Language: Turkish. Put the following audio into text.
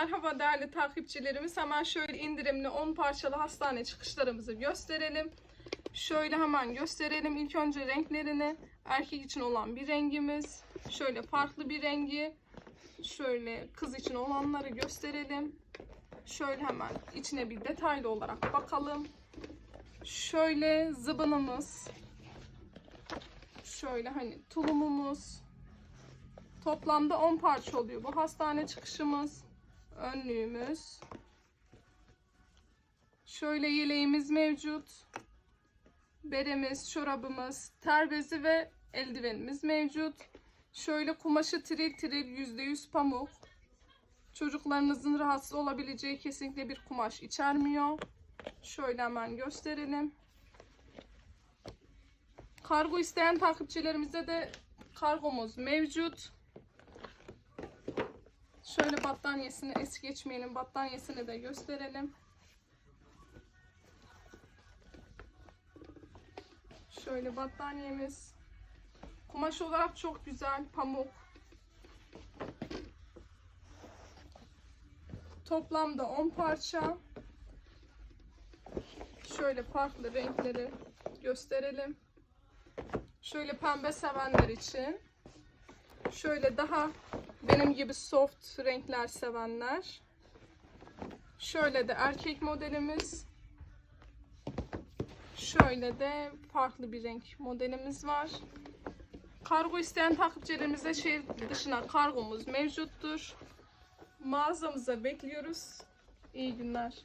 Merhaba değerli takipçilerimiz. Hemen şöyle indirimli 10 parçalı hastane çıkışlarımızı gösterelim. Şöyle hemen gösterelim. İlk önce renklerini. Erkek için olan bir rengimiz. Şöyle farklı bir rengi. Şöyle kız için olanları gösterelim. Şöyle hemen içine bir detaylı olarak bakalım. Şöyle zıbınımız. Şöyle hani tulumumuz. Toplamda 10 parça oluyor bu hastane çıkışımız. Önlüğümüz. Şöyle yeleğimiz mevcut. Beremiz, çorabımız, ter bezi ve eldivenimiz mevcut. Şöyle kumaşı tiril tiril %100 pamuk. Çocuklarınızın rahatsız olabileceği kesinlikle bir kumaş içermiyor. Şöyle hemen gösterelim. Kargo isteyen takipçilerimize de kargomuz mevcut. Şöyle battaniyesini es geçmeyelim. Battaniyesini de gösterelim. Şöyle battaniyemiz. Kumaş olarak çok güzel. Pamuk. Toplamda 10 parça. Şöyle farklı renkleri gösterelim. Şöyle pembe sevenler için. Şöyle daha benim gibi soft renkler sevenler. Şöyle de erkek modelimiz. Şöyle de farklı bir renk modelimiz var. Kargo isteyen takipçilerimize şehir dışına kargomuz mevcuttur. Mağazamıza bekliyoruz. İyi günler.